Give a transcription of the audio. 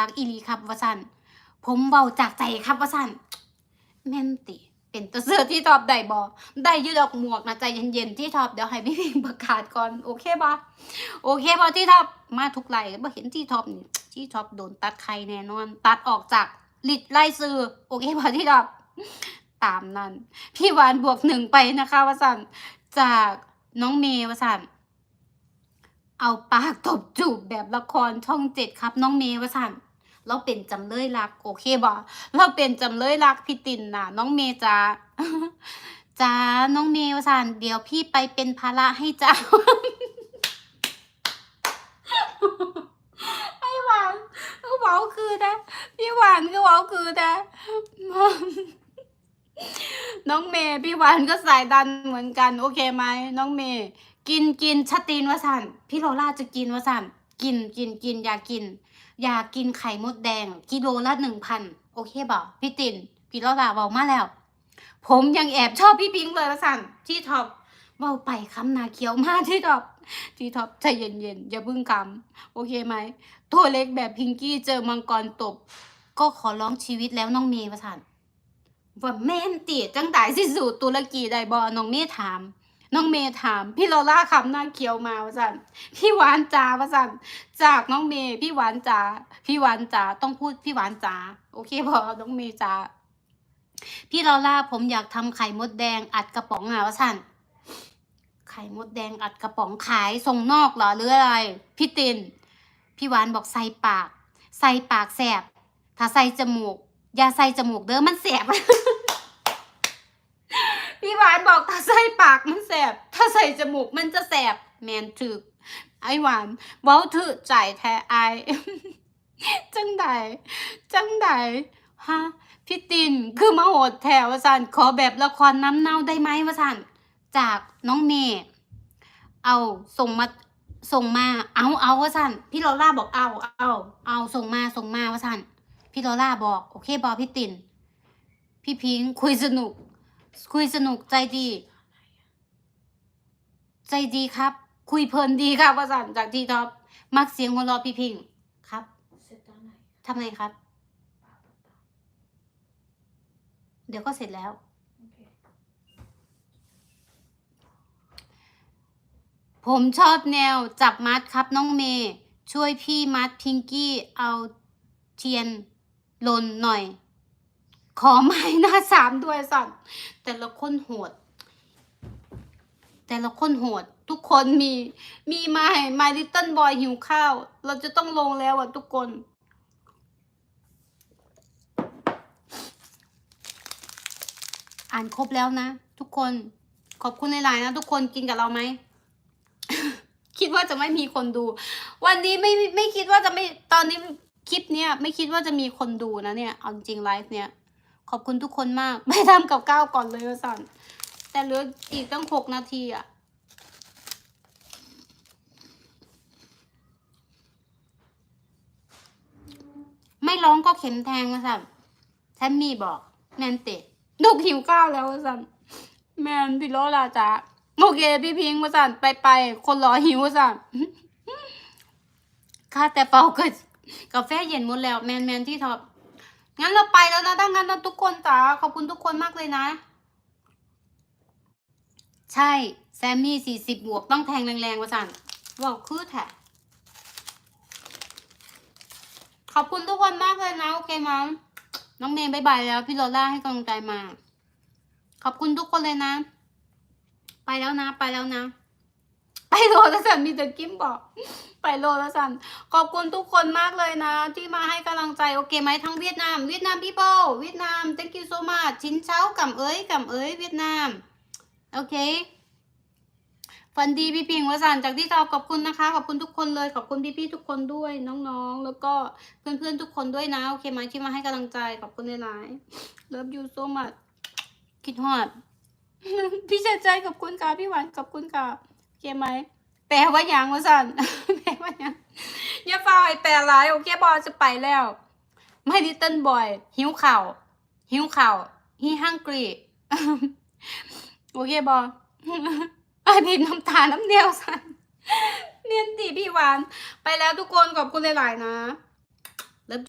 รักอีลีครับวสันผมเบาจากใจครับวสันแม่นติ เป็นตัวเสื้อที่ทอบได้บอได้ยืดออกหมวกนะใจเย็นๆที่ทอบเดี๋ยวให้พี่พิงประกาศก่อนโอเคบอโอเคบอที่ทอบมาทุกไลน์บ่เห็นที่ทอบนี่ที่ทอบโดนตัดใครแน่นอน ตัดออกจากลิดไล่ซื้อโอเคบอที่ทอบตามนั้น พี่หวานบวกหนึ่งไปนะคะวสันจากน้องเมย์วสัน เอาปากตบจูบแบบละครช่องเจ็ดครับ น้องเมย์วสันเราเป็นจำเลยรัก โอเคบอเราเป็นจำเลยรักพี่ตินนะน้องเมย์จ้าจ้าน้องเมย์วสันเดี๋ยวพี่ไปเป็นภาระให้จ้าไอ้หวานก็เว้าคือนะพี่หวานก็เว้าคือนะน้องเมย์พี่หวานก็สายดันเหมือนกัน โอเคไหมน้องเมย์ กินกินชะตีนวสันพี่โลล่าจะกินวสันกินกินกินอยากกิน อยากกินไข่มดแดง กิโลละหนึ่งพันโอเคบอกพี่ตินพี่โลล่าบอกมาแล้ว ผมยังแอบชอบพี่พิงค์เลยวสันที่ท็อปเว่าไปคำนาเคี้ยวมากที่ท็อปที่ท็อปใจเย็นๆอย่าพิ่งคำโอเคไหมตัวเล็กแบบพิงกี้เจอมังกรตบ ก็ขอร้องชีวิตแล้วน้องเมย์วสันว่าแม่นติจังไดสิสู่ตุรกีได้บ่น้องเมย์ถาม น้องเมย์ถาม พี่โลล่าคำหน้าเคี้ยวมาว่าสันพี่หวานจ๋าว่าสันจากน้องเมย์พี่หวานจ๋าพี่หวานจ๋าต้องพูดพี่หวานจ๋าโอเคพอน้องเมย์จ๋าพี่โลล่าผมอยากทำไข่มดแดงอัดกระป๋องอะว่าสันไข่มดแดงอัดกระป๋องขายส่งนอกเหรอหรืออะไร พี่ตินพี่หวานบอกใส่ปาก ใส่ปากแสบ ถ้าใส่จมูก อย่าใส่จมูกเด้อมันแสบ หวานบอกถ้าใส่ปากมันแสบ ถ้าใส่จมูกมันจะแสบ แมนถึก ไอหวานเว้าถือใจแท้ไอ จังใดจังใดฮะพี่ตินคือมาโหดแถวสันขอแบบละครน้ำเน่าได้ไหมวะสันจากน้องเมย์เอาส่งมาส่งมาเอาเอาวะสันพี่โลล่าบอกเอาเอาเอาส่งมาส่งมาวะสันพี่ลอล่าบอกโอเคบอพี่ตินพี่พิงคุยสนุก คุยสนุกใจดี ใจดีครับ คุยเพลินดีครับว่าสันจากทีท็อปมักเสียงหัวเราะพี่พิงค์ครับเสร็จตอนไหนทำไมครับ เดี๋ยวก็เสร็จแล้ว ผมชอบแนวจับมัดครับน้องเมย์ช่วยพี่มัดพิงกี้เอาเทียนลนหน่อย ขอไม้หน้าสามด้วยสั่นแต่ละคนโหด แต่ละคนโหด ทุกคนมีมีมาให้มาลิตเติ้ลบอยหิวข้าว เราจะต้องลงแล้วอะทุกคนอ่านครบแล้วนะ ทุกคนขอบคุณหลายๆนะทุกคนกินกับเราไหม คิดว่าจะไม่มีคนดู วันนี้ไม่ไม่ไม่คิดว่าจะไม่ตอนนี้คลิปเนี้ยไม่คิดว่าจะมีคนดูนะเนี่ยเอาจริงไลฟ์เนี่ย ขอบคุณทุกคนมาก ไปทำกับข้าวก่อนเลยว่าสันแต่เหลืออีกตั้งหกนาทีอะไม่ร้องก็เข็มแทงว่าสันฉันมีบอกแมนเตะลูกหิวข้าวแล้วว่าสันแมนพี่โรลาจ้าโอเคพี่พิงค์ว่าสันไปไปคนรอหิวว่าสันค่ะแต่เปล่าเกิดกาแฟเย็นหมดแล้ว แมนแมนที่ท็อป งั้นเราไปแล้วนะถ้างั้นนะทุกคนจ้าขอบคุณทุกคนมากเลยนะ ใช่ แซมมี่สี่สิบบวกต้องแทงแรงๆว่าสันว้าวคือแท้ขอบคุณทุกคนมากเลยนะ โอเคไหมยน้องเมย์บายบายแล้ว พี่โรล่าให้กำลังใจมา ขอบคุณทุกคนเลยนะ ไปแล้วนะ ไปแล้วนะ ไปโลแลสันมีแต่กิ้มบอก ไปโลแลสันขอบคุณทุกคนมากเลยนะ ที่มาให้กำลังใจโอเคไหมทั้งเวียดนามเวียดนามพี่โบเวียดนาม thank you so much ชินเช้ากับเอ้ยกับเอ้ยเวียดนามโอเคฟันดีพี่พิงวสันจากที่เราขอบคุณนะคะ ขอบคุณทุกคนเลยขอบคุณพี่ๆทุกคนด้วยน้องๆ แล้วก็เพื่อนๆทุกคนด้วยนะโอเคไหมที่มาให้กำลังใจขอบคุณหลายๆ love you so much คิดฮอดพี่ชัดใจขอบคุณค่ะพี่หวานขอบคุณค่ะ เคไหมแปลว่ายังวะสันแปลว่ายังอย่าฟ้าไอ้แปลหลายโอเคบอจะไปแล้ว ไม่ดิเติ้ลบอย หิวข่าวหิวข่าวฮีฮังกรีโอเคบอไอบีน้ำตาน้ำเดียวสันเนียนตีพี่หวาน ไปแล้วทุกคนขอบคุณหลายๆนะ